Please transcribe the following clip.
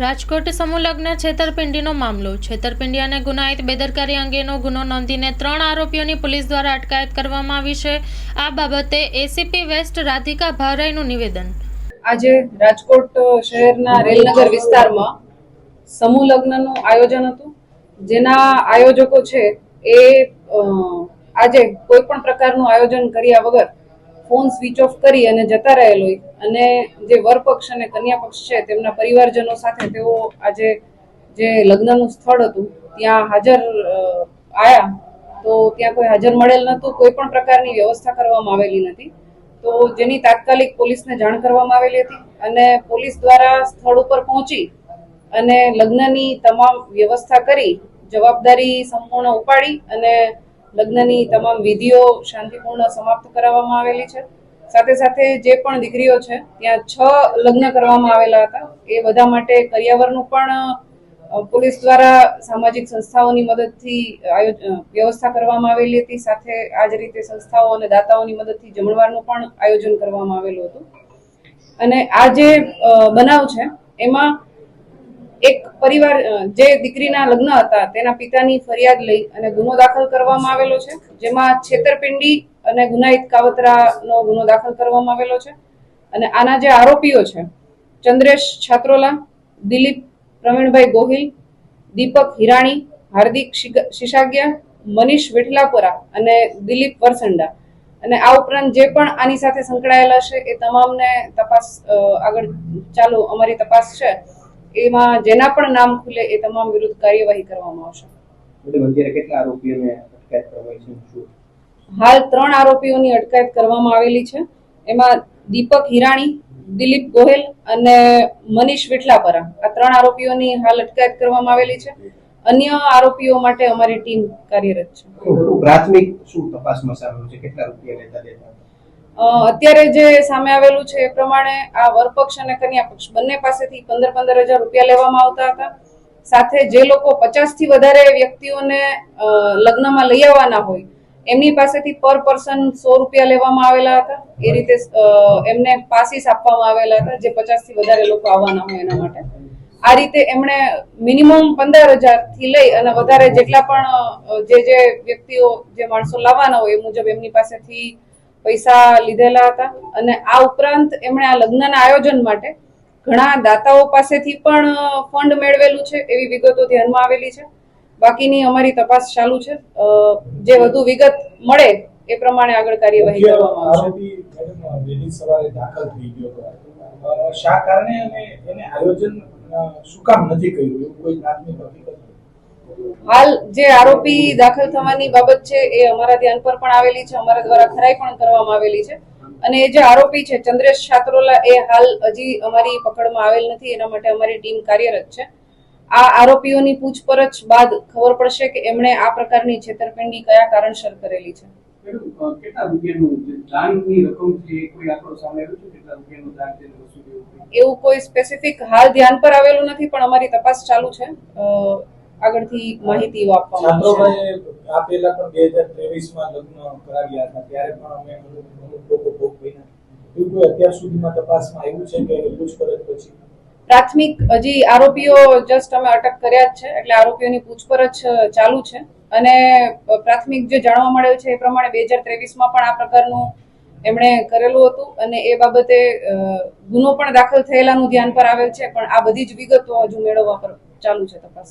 રાજકોટ સમૂહલગ્ન છેતરપિંડીનો મામલો. છેતરપિંડી અને ગુનાહિત બેદરકારી અંગેનો ગુનો નોંધીને ત્રણ આરોપીઓની પોલીસ દ્વારા અટકાયત કરવામાં આવી છે. આ બાબતે એસીપી વેસ્ટ રાધિકા ભારાઈનું નિવેદન. આજે રાજકોટ શહેરના રેલનગર વિસ્તારમાં સમૂહ લગ્નનું આયોજન હતું. જેના આયોજકો છે એ આજે કોઈ પણ પ્રકારનું આયોજન કર્યા વગર ફોન સ્વિચ ઓફ કરી અને જતા રહેલ અને જે વર પક્ષ અને કન્યા પક્ષ છે, તેમના પરિવારજનો સાથે તેઓ આજે જે લગ્નનું સ્થળ હતું, ત્યાં હાજર આવ્યા તો ત્યાં કોઈ હાજર મળેલ નહોતું, કોઈ પણ પ્રકારની વ્યવસ્થા કરવામાં આવેલી નથી. તો જેની તાત્કાલિક પોલીસને જાણ કરવામાં આવેલી હતી અને પોલીસ દ્વારા સ્થળ ઉપર પહોંચી અને લગ્નની તમામ વ્યવસ્થા કરી, જવાબદારી સંપૂર્ણ ઉપાડી અને લગ્નની તમામ વિધિઓ શાંતિપૂર્ણ સમાપ્ત કરાવવામાં આવેલી છે. સાથે સાથે જે પણ દીકરીઓ છે, ત્યાં છ લગ્ન કરવામાં આવેલા હતા. એ બધા માટે કરિયાવરનું પણ પોલીસ દ્વારા સામાજિક સંસ્થાઓની મદદથી વ્યવસ્થા કરવામાં આવેલી હતી. સાથે આ જ રીતે સંસ્થાઓ અને દાતાઓની મદદથી જમણવારનું પણ આયોજન કરવામાં આવેલું હતું. અને આ જે બનાવ છે, એમાં એક પરિવાર જે દીકરીના લગ્ન હતા, તેના પિતાની ફરિયાદ લઈ અને ગુનો દાખલ કરવામાં આવેલો છે. જેમાં છેતરપિંડી અને ગુનાહિત કાવતરાનો ગુનો દાખલ કરવામાં આવેલો છે. અને આના જે આરોપીઓ છે, ચંદ્રેશ છાત્રોલા, દિલીપ પ્રવીણભાઈ ગોહિલ, દીપક હિરાણી, હાર્દિક શિશાગ્યા, મનીષ વિઠલાપુરા અને દિલીપ વરસંડા. અને આ ઉપરાંત જે પણ આની સાથે સંકળાયેલા છે, એ તમામને તપાસ આગળ ચાલુ અમારી તપાસ છે. એમાં જેના પણ નામ ખુલે એ તમામ વિરુદ્ધ કાર્યવાહી કરવામાં આવશે. અત્યારે કેટલા આરોપીઓને અટકાયત કરવાની છે? હાલ ત્રણ આરોપીઓની અટકાયત કરવામાં આવેલી છે. એમાં દીપક હિરાણી દિલીપ ગોહેલ અને મનીષ વિઠલાપરા. આ ત્રણ આરોપીઓની હાલ અટકાયત કરવામાં આવેલી છે. અન્ય આરોપીઓ માટે અમારી ટીમ કાર્યરત છે. પ્રાથમિક શું તપાસમાં સામે છે? કેટલા રૂપિયા લેતા દેતા? અત્યારે જે સામે આવેલું છે એ પ્રમાણે આ વરપક્ષ અને કન્યા પક્ષ બંને પાસેથી પંદર પંદર હજાર રૂપિયા લેવામાં આવતા હતા. સાથે જે લોકો પચાસથી વધારે વ્યક્તિઓને લગ્નમાં લઈ આવવાના હોય, એમની પાસેથી પર પર્સન સો રૂપિયા લેવામાં આવેલા હતા. એ રીતે એમને પાસીસ આપવામાં આવેલા હતા જે પચાસથી વધારે લોકો આવવાના હોય એના માટે. આ રીતે એમણે મિનિમમ પંદર હજારથી લઈ અને વધારે જેટલા પણ જે જે વ્યક્તિઓ, જે માણસો લાવવાના હોય એ મુજબ એમની પાસેથી પૈસા લીધેલા હતા. અને આ ઉપરાંત એમણે આ લગ્નના આયોજન માટે ઘણા દાતાઓ પાસેથી પણ ફંડ મેળવેલું છે એવી વિગતો ધ્યાનમાં આવેલી છે. બાકીની અમારી તપાસ ચાલુ છે. જે વધુ વિગત મળે એ પ્રમાણે આગળ કાર્યવાહી કરવામાં આવશે. શા કારણે અને એને આયોજન શું કામ નથી કર્યું? કોઈ પ્રાથમિક હકીકત હાલ જે આરોપી દાખલ થવાની બાબત છે એ અમારા ધ્યાન પર પણ આવેલી છે અમારા દ્વારા ખરાઈ પણ કરવામાં આવેલી છે. અને એ જે આરોપી છે ચંદ્રેશ છાત્રોલા એ હાલ હજી અમારી પકડમાં આવેલ નથી એના માટે અમારી ટીમ કાર્યરત છે. આ આરોપીઓની પૂછપરછ બાદ ખબર પડશે કે એમણે આ પ્રકારની છેતરપિંડી કયા કારણસર કરેલી છે. એવું કોઈ? સ્પેસિફિક હાલ ધ્યાન પર આવેલું નથી પણ અમારી તપાસ ચાલુ છે. આગળથી માહિતીઓ આપવામાં આવશે. આ પહેલા પણ બે હજાર ત્રેવીસમાં લગ્ન કરાવ્યા હતા ત્યારે પણ અમે અમુક લોકો ભોગ બન્યા. અત્યાર સુધીમાં તપાસમાં આવ્યું છે કે પૂછપરછ પછી? પ્રાથમિક હજી આરોપીઓ જસ્ટ અમે અટક કર્યા જ છે એટલે આરોપીઓની પૂછપરછ ચાલુ છે. અને પ્રાથમિક જે જાણવા મળ્યું છે એ પ્રમાણે બે હજાર ત્રેવીસમાં પણ આ પ્રકારનું એમણે કરેલું હતું. અને એ બાબતે ગુનો પણ દાખલ થયેલાનું ધ્યાન પર આવેલ છે પણ આ બધી જ વિગતો હજુ મેળવવા પર ચાલુ છે તપાસ.